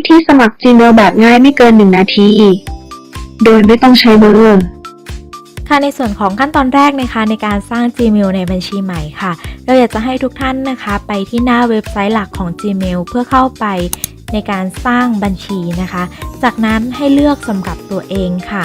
วิธีสมัคร Gmail แบบง่ายไม่เกิน 1 นาทีโดยไม่ต้องใช้เบอร์ค่ะในส่วนของขั้นตอนแรกนะคะในการสร้าง Gmail ในบัญชีใหม่ค่ะ เราอยากจะให้ทุกท่านนะคะ ไปที่หน้าเว็บไซต์หลักของ Gmail เพื่อเข้าไปในการสร้างบัญชีนะคะ จากนั้นให้เลือกสำหรับตัวเองค่ะ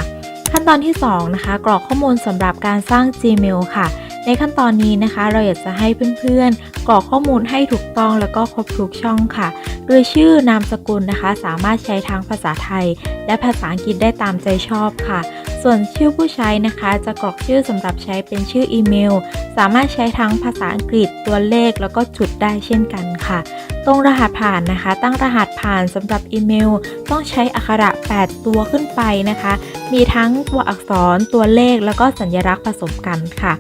ขั้นตอนที่ 2 นะคะ กรอกข้อมูลสำหรับการสร้าง Gmail ค่ะ ในขั้นตอนนี้นะคะ เราอยากจะให้เพื่อนๆ กรอกข้อมูลให้ถูกต้องแล้วก็ครบทุกช่องค่ะ โดยชื่อนามสกุลนะคะ สามารถใช้ทั้งภาษาไทย และภาษาอังกฤษได้ตามใจชอบค่ะ ส่วนชื่อผู้ใช้นะคะ จะกรอกชื่อสำหรับใช้เป็นชื่ออีเมล สามารถใช้ทั้งภาษาอังกฤษตัวเลขแล้วก็จุดได้เช่นกันค่ะ ตรงรหัสผ่านนะคะ ตั้งรหัสผ่านสำหรับอีเมล ต้องใช้อักขระ 8 ตัวขึ้นไปนะคะ มีทั้งตัวอักษรตัวเลขแล้วก็สัญลักษณ์ผสมกันค่ะ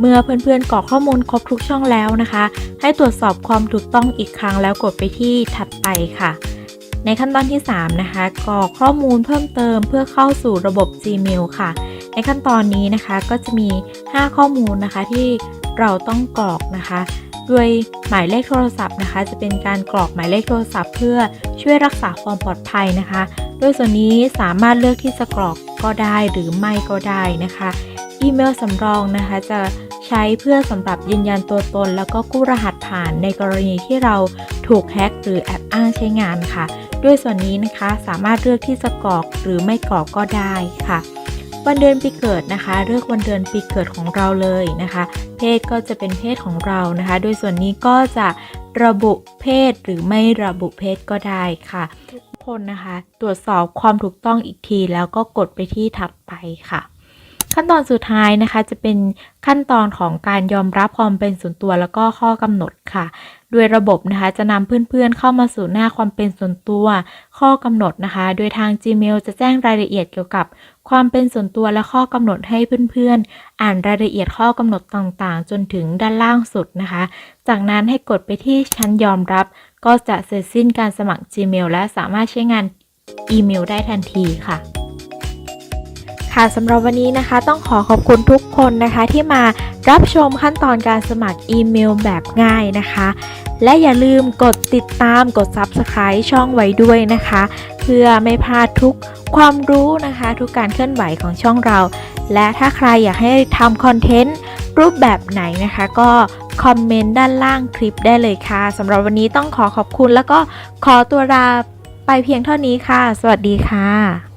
เมื่อเพื่อนๆกรอกข้อมูลครบทุกช่องแล้วนะคะ ให้ตรวจสอบความถูกต้องอีกครั้งแล้วกดไปที่ถัดไปค่ะ ในขั้นตอนที่ 3 นะคะกรอกข้อมูลเพิ่มเติมเพื่อเข้าสู่ระบบ Gmail ค่ะ ในขั้นตอนนี้นะคะก็จะมี 5 ข้อมูลนะคะที่เราต้องกรอกนะคะด้วยหมายเลขโทรศัพท์นะคะ จะเป็นการกรอกหมายเลขโทรศัพท์ เพื่อช่วยรักษาความปลอดภัยนะคะ โดยส่วนนี้สามารถเลือกที่จะกรอกก็ได้หรือไม่ก็ได้นะคะ อีเมลสำรองนะคะจะ ใช้เพื่อสำหรับยืนยันตัวตน แล้วก็กู้รหัสผ่านในกรณีที่เราถูกแฮ็กหรือแอบอ้างใช้งานค่ะ ด้วยส่วนนี้นะคะสามารถเลือกที่จะกรอกหรือไม่กรอกก็ได้ค่ะ วันเดือนปีเกิดนะคะ เลือกวันเดือนปีเกิดของเราเลยนะคะ เพศก็จะเป็นเพศของเรานะคะ โดยส่วนนี้ก็จะระบุเพศหรือไม่ระบุเพศก็ได้ค่ะทุกคนนะคะ ตรวจสอบความถูกต้องอีกทีแล้วก็กดไปที่ถัดไปค่ะ ขั้นตอนสุดท้ายนะคะ จะเป็นขั้นตอนของการยอมรับความเป็นส่วนตัวแล้วก็ข้อกำหนดค่ะ โดยระบบนะคะจะนำเพื่อนๆเข้ามาสู่หน้าความเป็นส่วนตัว ข้อกำหนดนะคะ โดยทาง Gmail จะแจ้งรายละเอียดเกี่ยวกับความเป็นส่วนตัวและข้อกำหนดให้เพื่อนๆ อ่านรายละเอียดข้อกำหนดต่างๆ จนถึงด้านล่างสุดนะคะ จากนั้นให้กดไปที่ชั้นยอมรับ ก็จะเสร็จสิ้นการสมัคร Gmail และสามารถใช้งานอีเมลได้ทันทีค่ะ ค่ะสำหรับวันนี้นะคะ ต้องขอขอบคุณทุกคนนะคะ ที่มารับชมขั้นตอนการสมัครอีเมลแบบง่ายนะคะ และอย่าลืมกดติดตามกด Subscribe ช่องไว้ด้วยนะคะ เพื่อไม่พลาดทุกความรู้นะคะ ทุกการเคลื่อนไหวของช่องเรา และถ้าใครอยากให้ทำคอนเทนต์รูปแบบไหนนะคะ ก็คอมเมนต์ด้านล่างคลิปได้เลยค่ะสำหรับวันนี้ต้องขอขอบคุณแล้วก็ขอตัวลาไปเพียงเท่านี้ค่ะ สวัสดีค่ะ